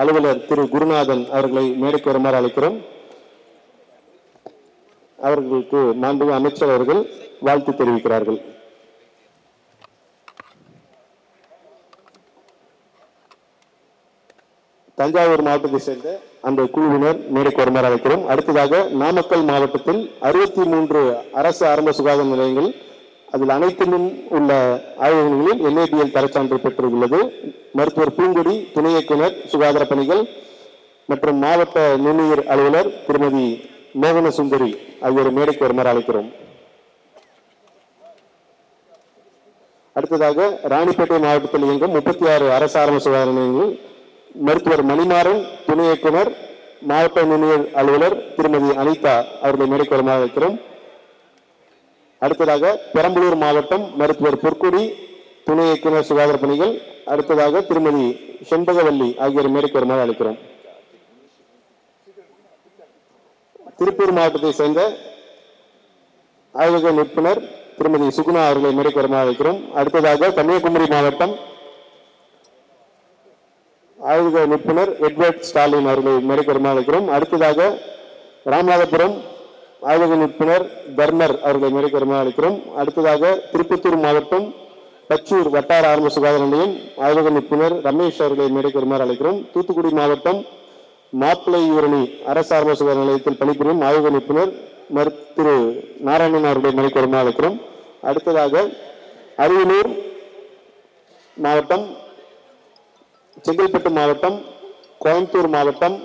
அலுவலர் திரு குருநாதன் அவர்களை மேடைக்கு வருமாறு அழைக்கிறோம். அவர்களுக்கு மாண்பு அமைச்சர் அவர்கள் வாழ்த்து தெரிவிக்கிறார்கள். தஞ்சாவூர் மாவட்டத்தை சேர்ந்த அந்த குழுவினர் மேடைக்கு வருமாறு அழைக்கிறோம். அடுத்ததாக நாமக்கல் மாவட்டத்தில் அறுபத்தி மூன்று அரசு ஆரம்ப சுகாதார நிலையங்கள் அதில் அனைத்திலும் உள்ள ஆய்வகங்களில் என்ஏபிஎல் தரச்சான்று பெற்றுள்ளது. மருத்துவர் பூங்கொடி துணை இயக்குனர் சுகாதார பணிகள் மற்றும் மாவட்ட நுண்ணுயிர் அலுவலர் திருமதி மோகன சுந்தரி ஆகியோர் மேடைக்கு வருமாறு அழைக்கிறோம். அடுத்ததாக ராணிப்பேட்டை மாவட்டத்தில் இயங்கும் முப்பத்தி ஆறு அரசு ஆரம்ப சுகாதார நிலையங்கள் மருத்துவர் மணிமாறன் துணை இயக்குனர் மாவட்ட நுண்ணுயிர் அலுவலர் திருமதி அனிதா அவர்களை மேடைக்கு வருமாறு அழைக்கிறோம். அடுத்ததாக பெரம்பலூர் மாவட்டம் மருத்துவர் பொற்குடி துணை இயக்குநர் சுகாதார பணிகள் அடுத்ததாக திருமதி செண்பகவல்லி ஆகியோர் மேடைக்கு வருமாறு அழைக்கிறோம். திருப்பூர் மாவட்டத்தை சேர்ந்த ஆய்வக நிறுவனர் திருமதி சுகுணா அவர்களை மேடைக்கு வருமாறு அழைக்கிறோம். அடுத்ததாக கன்னியாகுமரி மாவட்டம் ஆய்வக நிறுவனர் எட்வர்ட் ஸ்டாலின் அவர்களை மேடைக்கு வருமாறு அழைக்கிறோம். அடுத்ததாக ராமநாதபுரம் ஆய்வக நிறுவனர் தர்மர் அவர்களை மேடைக்கு வருமாறு அழைக்கிறோம். அடுத்ததாக திருப்பத்தூர் மாவட்டம் பச்சூர் வட்டார ஆரம்ப சுகாதார நிலையம் ஆய்வக நிறுவனர் ரமேஷ் அவர்களை மேடைக்கு வருமாறு அழைக்கிறோம். தூத்துக்குடி மாவட்டம் மாப்பிள்ளையூரணி அரசு ஆரம்ப சுகாதார நிலையத்தில் பணிபுரியும் ஆய்வக நிறுவனர் மரு திரு நாராயணன் அவர்களை மேடைக்கு வருமாறு அழைக்கிறோம். அடுத்ததாக அரியலூர் மாவட்டம் செங்கல்பட்டு மாவட்டம் கோயம்புத்தூர் மாவட்டம்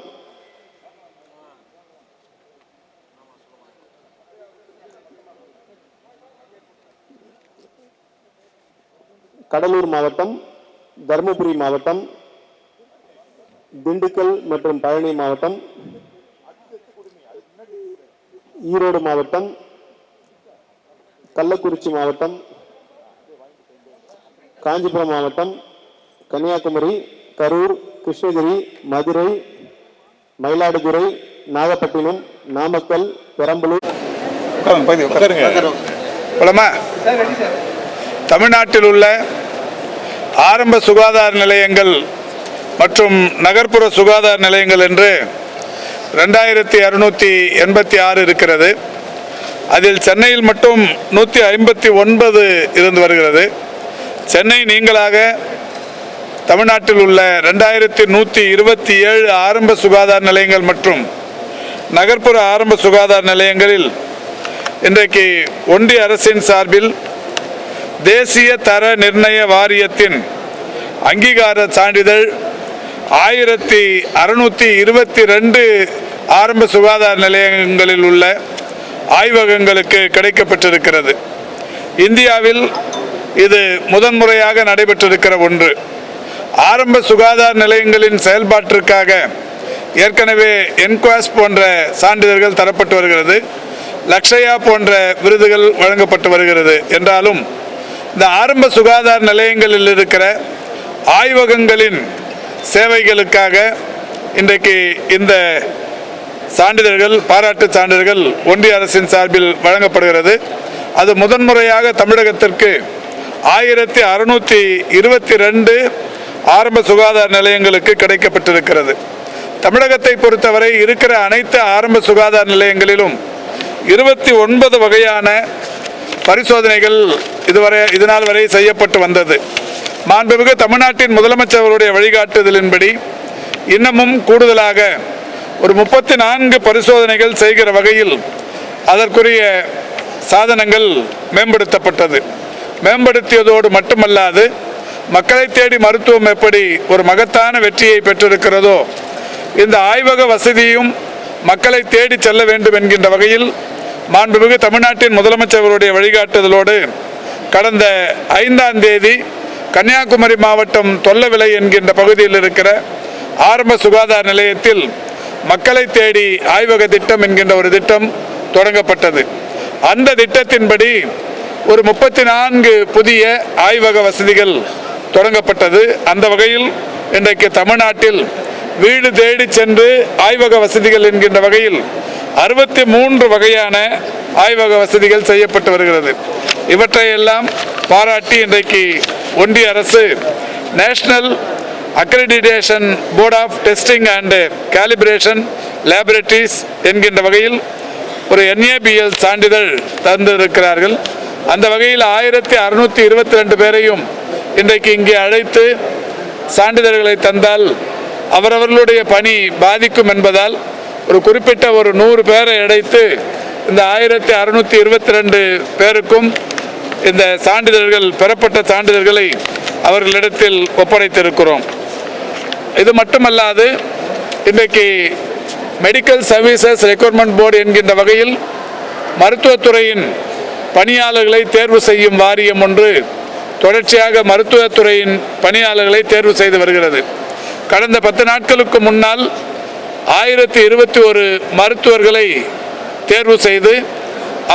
கடலூர் மாவட்டம் தருமபுரி மாவட்டம் திண்டுக்கல் மற்றும் பழனி மாவட்டம் ஈரோடு மாவட்டம் கள்ளக்குறிச்சி மாவட்டம் காஞ்சிபுரம் மாவட்டம் கன்னியாகுமரி கரூர் கிருஷ்ணகிரி மதுரை மயிலாடுதுறை நாகப்பட்டினம் நாமக்கல் பெரம்பலூர் தமிழ்நாட்டில் உள்ள ஆரம்ப சுகாதார நிலையங்கள் மற்றும் நகர்ப்புற சுகாதார நிலையங்கள் என்று ரெண்டாயிரத்தி அறுநூற்றி எண்பத்தி ஆறு இருக்கிறது. அதில் சென்னையில் மட்டும் நூற்றி ஐம்பத்தி ஒன்பது இருந்து வருகிறது. சென்னை நீங்களாக தமிழ்நாட்டில் உள்ள ரெண்டாயிரத்தி நூற்றி இருபத்தி ஏழு ஆரம்ப சுகாதார நிலையங்கள் மற்றும் நகர்ப்புற ஆரம்ப சுகாதார நிலையங்களில் இன்றைக்கு ஒன்றிய அரசின் சார்பில் தேசிய தர நிர்ணய வாரியத்தின் அங்கீகார சான்றிதழ் ஆயிரத்தி அறுநூற்றி இருபத்தி ரெண்டு ஆரம்ப சுகாதார நிலையங்களில் உள்ள ஆய்வகங்களுக்கு கிடைக்கப்பட்டிருக்கிறது. இந்தியாவில் இது முதன்முறையாக நடைபெற்றிருக்கிற ஒன்று. ஆரம்ப சுகாதார நிலையங்களின் செயல்பாட்டிற்காக ஏற்கனவே என்குவாஸ் போன்ற சான்றிதழ்கள் தரப்பட்டு வருகிறது. லக்ஷயா போன்ற விருதுகள் வழங்கப்பட்டு வருகிறது. என்றாலும் இந்த ஆரம்ப சுகாதார நிலையங்களில் இருக்கிற ஆய்வகங்களின் சேவைகளுக்காக இன்றைக்கு இந்த சான்றிதழ்கள் பாராட்டு சான்றிதழ்கள் ஒன்றிய அரசின் சார்பில் வழங்கப்படுகிறது. அது முதன்முறையாக தமிழகத்திற்கு ஆயிரத்தி அறுநூற்றி இருபத்தி ரெண்டு ஆரம்ப சுகாதார நிலையங்களுக்கு கிடைக்கப்பட்டிருக்கிறது. தமிழகத்தை பொறுத்தவரை இருக்கிற அனைத்து ஆரம்ப சுகாதார நிலையங்களிலும் இருபத்தி ஒன்பது வகையான பரிசோதனைகள் இதுவரை இதுநாள் வரை செய்யப்பட்டு வந்தது. மாண்புமிகு தமிழ்நாட்டின் முதலமைச்சர் அவருடைய வழிகாட்டுதலின்படி இன்னமும் கூடுதலாக ஒரு முப்பத்தி நான்கு பரிசோதனைகள் செய்கிற வகையில் அதற்குரிய சாதனங்கள் மேம்படுத்தப்பட்டது. மேம்படுத்தியதோடு மட்டுமல்லாது மக்களை தேடி மருத்துவம் எப்படி ஒரு மகத்தான வெற்றியை பெற்றிருக்கிறதோ இந்த ஆய்வக வசதியும் மக்களை தேடி செல்ல வேண்டும் என்கின்ற வகையில் மாண்புமிகு தமிழ்நாட்டின் முதலமைச்சர்களுடைய வழிகாட்டுதலோடு கடந்த ஐந்தாம் தேதி கன்னியாகுமரி மாவட்டம் தொல்லவிலை என்கின்ற பகுதியில் இருக்கிற ஆரம்ப சுகாதார நிலையத்தில் மக்களை தேடி ஆய்வக திட்டம் என்கின்ற ஒரு திட்டம் தொடங்கப்பட்டது. அந்த திட்டத்தின்படி ஒரு முப்பத்தி நான்கு புதிய ஆய்வக வசதிகள் தொடங்கப்பட்டது. அந்த வகையில் இன்றைக்கு தமிழ்நாட்டில் வீடு தேடி சென்று ஆய்வக வசதிகள் என்கின்ற வகையில் அறுபத்தி மூன்று வகையான ஆய்வக வசதிகள் செய்யப்பட்டு வருகிறது. இவற்றையெல்லாம் பாராட்டி இன்றைக்கு ஒன்றிய அரசு national accreditation board of testing and calibration laboratories என்கின்ற வகையில் ஒரு என்ஏபிஎல் சான்றிதழ் தந்திருக்கிறார்கள். அந்த வகையில் ஆயிரத்தி அறுநூற்றி இருபத்தி ரெண்டு பேரையும் இன்றைக்கு இங்கே அழைத்து சான்றிதழ்களை தந்தால் அவரவர்களுடைய பணி பாதிக்கும் என்பதால் ஒரு குறிப்பிட்ட ஒரு நூறு பேரை அழைத்து இந்த ஆயிரத்தி அறுநூற்றி இருபத்தி ரெண்டு பேருக்கும் இந்த சான்றிதழ்கள் பெறப்பட்ட சான்றிதழ்களை அவர்களிடத்தில் ஒப்படைத்திருக்கிறோம். இது மட்டுமல்லாது இன்றைக்கு மெடிக்கல் சர்வீசஸ் ரெக்ரூட்மெண்ட் போர்டு என்கின்ற வகையில் மருத்துவத்துறையின் பணியாளர்களை தேர்வு செய்யும் வாரியம் ஒன்று தொடர்ச்சியாக மருத்துவத்துறையின் பணியாளர்களை தேர்வு செய்து வருகிறது. கடந்த பத்து நாட்களுக்கு முன்னால் ஆயிரத்தி இருபத்தி ஒரு மருத்துவர்களை தேர்வு செய்து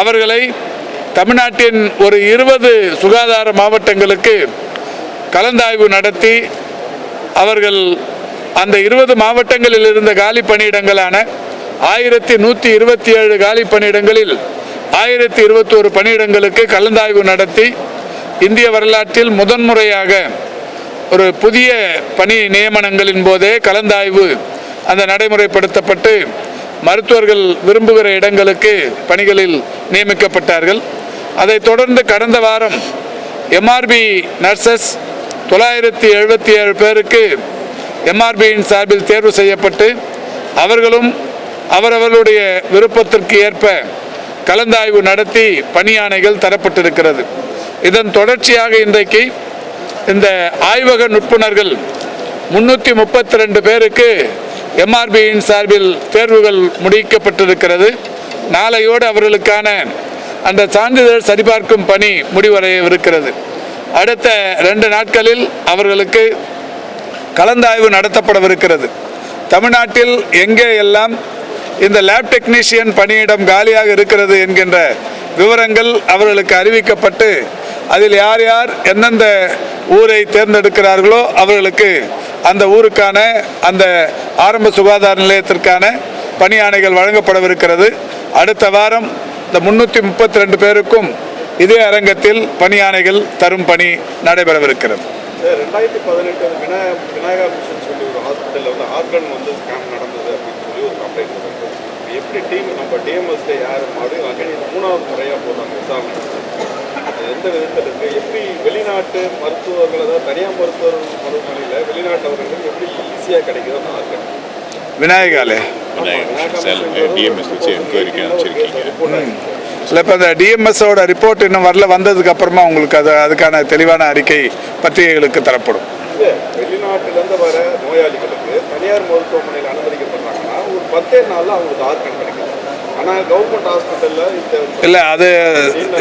அவர்களை தமிழ்நாட்டின் ஒரு இருபது சுகாதார மாவட்டங்களுக்கு கலந்தாய்வு நடத்தி அவர்கள் அந்த இருபது மாவட்டங்களில் இருந்த காலி பணியிடங்களான ஆயிரத்தி நூற்றி இருபத்தி ஏழு காலி பணியிடங்களில் ஆயிரத்தி இருபத்தோரு பணியிடங்களுக்கு கலந்தாய்வு நடத்தி இந்திய வரலாற்றில் முதன்முறையாக ஒரு புதிய பணி நியமனங்களின் போதே கலந்தாய்வு அந்த நடைமுறைப்படுத்தப்பட்டு மருத்துவர்கள் விரும்புகிற இடங்களுக்கு பணிகளில் நியமிக்கப்பட்டார்கள். அதைத் தொடர்ந்து கடந்த வாரம் எம்ஆர்பி நர்சஸ் தொள்ளாயிரத்தி எழுபத்தி ஏழு பேருக்கு எம்ஆர்பியின் சார்பில் தேர்வு செய்யப்பட்டு அவர்களும் அவரவர்களுடைய விருப்பத்திற்கு ஏற்ப கலந்தாய்வு நடத்தி பணியாணைகள் தரப்பட்டிருக்கிறது. இதன் தொடர்ச்சியாக இன்றைக்கு இந்த ஆய்வக நுட்புணர்கள் முன்னூற்றி முப்பத்தி ரெண்டு பேருக்கு எம்ஆர்பியின் சார்பில் தேர்வுகள் முடிக்கப்பட்டிருக்கிறது. நாளையோடு அவர்களுக்கான அந்த சான்றிதழ் சரிபார்க்கும் பணி முடிவடையவிருக்கிறது. அடுத்த ரெண்டு நாட்களில் அவர்களுக்கு கலந்தாய்வு நடத்தப்படவிருக்கிறது. தமிழ்நாட்டில் எங்கே எல்லாம் இந்த லேப் டெக்னீஷியன் பணியிடம் காலியாக இருக்கிறது என்கின்ற விவரங்கள் அவர்களுக்கு அறிவிக்கப்பட்டு அதில் யார் யார் எந்தெந்த ஊரை தேர்ந்தெடுக்கிறார்களோ அவர்களுக்கு அந்த ஊருக்கான அந்த ஆரம்ப சுகாதார நிலையத்திற்கான பணியாணைகள் வழங்கப்படவிருக்கிறது. அடுத்த வாரம் இந்த முன்னூற்றி முப்பத்தி ரெண்டு பேருக்கும் இதே அரங்கத்தில் பணியாணைகள் தரும் பணி நடைபெறவிருக்கிறது. ரெண்டாயிரத்தி பதினெட்டு விநாயகா விநாயகா மிஷன் சொல்லி ஒரு ஹாஸ்பிட்டலில் வந்து ஆர்கன் வந்து ஸ்கேம் நடந்தது அப்படின்னு சொல்லி ஒரு கம்ப்ளைண்ட் வந்திருக்கு இது எப்படி டீம் நம்ம டிஎம்எஸ்ல யார் மறுபடியும் அகைன் மூணாவது முறையாக போடுறாங்க விசாரணை எந்த விதத்தில் இருக்குது எப்படி வெளிநாட்டு மருத்துவர்கள் அதாவது தனியார் மருத்துவமனையில் வெளிநாட்டவர்கள் எப்படி ஈஸியாக கிடைக்குதோ அந்த ஆர்கன் விநாயகாலே. டிஎம்எஸ் வச்சு என்கொயரிக்கு அனுப்பிச்சிருக்கீங்க இல்லை இப்போ இந்த டிஎம்எஸோட ரிப்போர்ட் இன்னும் வரல வந்ததுக்கு அப்புறமா உங்களுக்கு அது அதுக்கான தெளிவான அறிக்கை பத்திரிகைகளுக்கு தரப்படும். இல்லை வெளிநாட்டிலேருந்து வர நோயாளிகளுக்கு தனியார் மருத்துவமனையில் அனுமதிக்கப்படுறாங்கன்னா ஒரு பத்தே நாளில் அவங்களுக்கு ஆர்கன் கிடைக்குது ஆனால் கவர்மெண்ட் ஹாஸ்பிட்டலில் இந்த இல்லை அது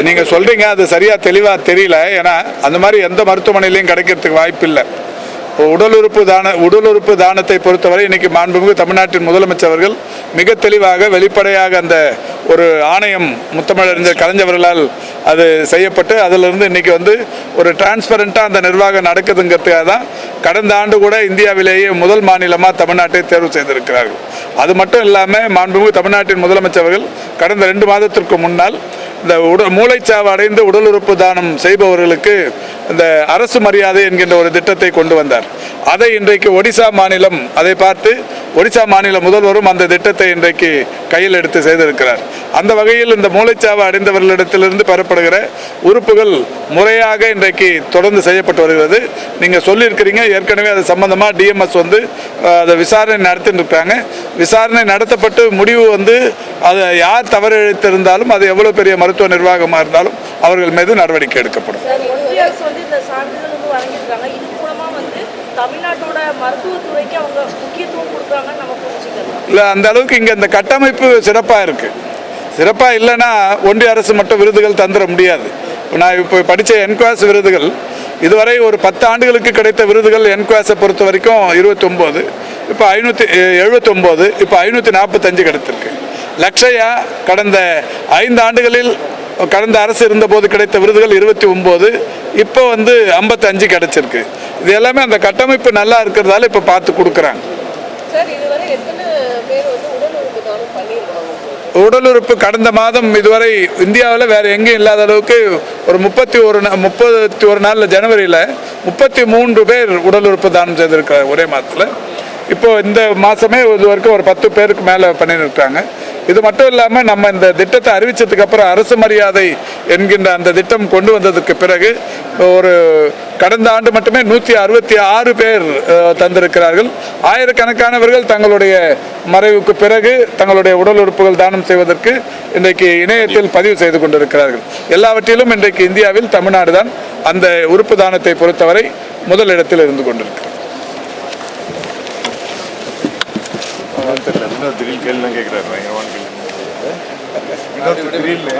நீங்கள் சொல்கிறீங்க அது சரியாக தெளிவாக தெரியல. ஏன்னா அந்த மாதிரி எந்த மருத்துவமனையிலையும் கிடைக்கிறதுக்கு வாய்ப்பு இல்லை உடல் உறுப்பு தான உடல் உறுப்பு தானத்தை பொறுத்தவரை இன்னைக்கு மாண்புமிகு தமிழ்நாட்டின் முதலமைச்சர் அவர்கள் மிக தெளிவாக வெளிப்படையாக அந்த ஒரு ஆணையம் முத்தமிழறிஞர் கலைஞர்களால் அது செய்யப்பட்டு அதிலிருந்து இன்னைக்கு வந்து ஒரு டிரான்ஸ்பரண்ட்டாக அந்த நிர்வாகம் நடக்குதுங்கிறதுக்காக தான் கடந்த ஆண்டு கூட இந்தியாவிலேயே முதல் மாநிலமாக தமிழ்நாட்டை தேர்வு செய்திருக்கிறார்கள். அது மட்டும் இல்லாமல் மாண்புமிகு தமிழ்நாட்டின் முதலமைச்சர்கள் கடந்த ரெண்டு மாதத்திற்கு முன்னால் இந்த உடல் மூளைச்சாவு அடைந்து உடல் உறுப்பு தானம் செய்பவர்களுக்கு இந்த அரசு மரியாதை என்கின்ற ஒரு திட்டத்தை கொண்டு வந்தார். அதை இன்றைக்கு ஒடிசா மாநிலம் அதை பார்த்து ஒடிசா மாநில முதல்வரும் அந்த திட்டத்தை இன்றைக்கு கையில் எடுத்து செய்திருக்கிறார். அந்த வகையில் இந்த மூளைச்சாவு அடைந்தவர்களிடத்திலிருந்து பெறப்படுகிற உறுப்புகள் முறையாக இன்றைக்கு தொடர்ந்து செய்யப்பட்டு வருகிறது. நீங்கள் சொல்லியிருக்கிறீங்க ஏற்கனவே அது சம்பந்தமாக டிஎம்எஸ் வந்து அதை விசாரணை நடத்திட்டு இருக்காங்க. விசாரணை நடத்தப்பட்டு முடிவு வந்து அதை யார் தவறு இழைத்திருந்தாலும் அது எவ்வளோ பெரிய மருத்துவ நிர்வாகமாக இருந்தாலும் அவர்கள் மீது நடவடிக்கை எடுக்கப்படும் சார் ஒன்றிய அரசு வந்து இந்த சான்றிதழ் வந்து வழங்கியிருக்காங்க இது மூலமா வந்து தமிழ்நாட்டோட மருத்துவத்துறைக்கு அவங்க முக்கியத்துவம் கொடுக்குறாங்கன்னு நம்ம புரிஞ்சுக்கலாம் இல்லை அந்த அளவுக்கு இங்கே இந்த கட்டமைப்பு சிறப்பாக இருக்குது சிறப்பாக இல்லைன்னா ஒன்றிய அரசு மட்டும் விருதுகள் தந்துட முடியாது. நான் இப்போ படித்த என்குவாஸ் விருதுகள் இதுவரை ஒரு பத்து ஆண்டுகளுக்கு கிடைத்த விருதுகள் என்குவாஸை பொறுத்த வரைக்கும் இருபத்தொம்போது இப்போ ஐநூற்றி எழுபத்தொம்போது இப்போ ஐநூற்றி நாற்பத்தஞ்சு கிடைத்திருக்கு. லக்ஷயா கடந்த ஐந்து ஆண்டுகளில் கடந்த அரசு இருந்தபோது கிடைத்த விருதுகள் இருபத்தி ஒம்பது இப்போ வந்து ஐம்பத்தஞ்சு கிடைச்சிருக்கு. இது எல்லாமே அந்த கட்டமைப்பு நல்லா இருக்கிறதால இப்போ பார்த்து கொடுக்குறாங்க. உடல் உறுப்பு கடந்த மாதம் இதுவரை இந்தியாவில் வேற எங்கேயும் இல்லாத அளவுக்கு ஒரு முப்பத்தி ஒரு முப்பத்தி ஒரு நாளில் ஜனவரியில் முப்பத்தி மூன்று பேர் உடல் உறுப்பு தானம் செய்திருக்கிறார் ஒரே மாதத்தில். இப்போ இந்த மாதமே இது வரைக்கும் ஒரு பத்து பேருக்கு மேலே பண்ணியிருக்காங்க இது மட்டும் இல்லாமல் நம்ம இந்த திட்டத்தை அறிவித்ததுக்கு அப்புறம் அரசு மரியாதை என்கின்ற அந்த திட்டம் கொண்டு வந்ததுக்கு பிறகு ஒரு கடந்த ஆண்டு மட்டுமே நூற்றி அறுபத்தி ஆறு பேர் தந்திருக்கிறார்கள். ஆயிரக்கணக்கானவர்கள் தங்களுடைய மறைவுக்கு பிறகு தங்களுடைய உடல் உறுப்புகள் தானம் செய்வதற்கு இன்றைக்கு இணையத்தில் பதிவு செய்து கொண்டிருக்கிறார்கள். எல்லாவற்றிலும் இன்றைக்கு இந்தியாவில் தமிழ்நாடு தான் அந்த உறுப்பு தானத்தை பொறுத்தவரை முதலிடத்தில் இருந்து கொண்டிருக்கு. என்னன்னு தெரியல திடீர் கேள்வி கேட்குறாரு. பயங்கரமான கேள்வி திடீர்னு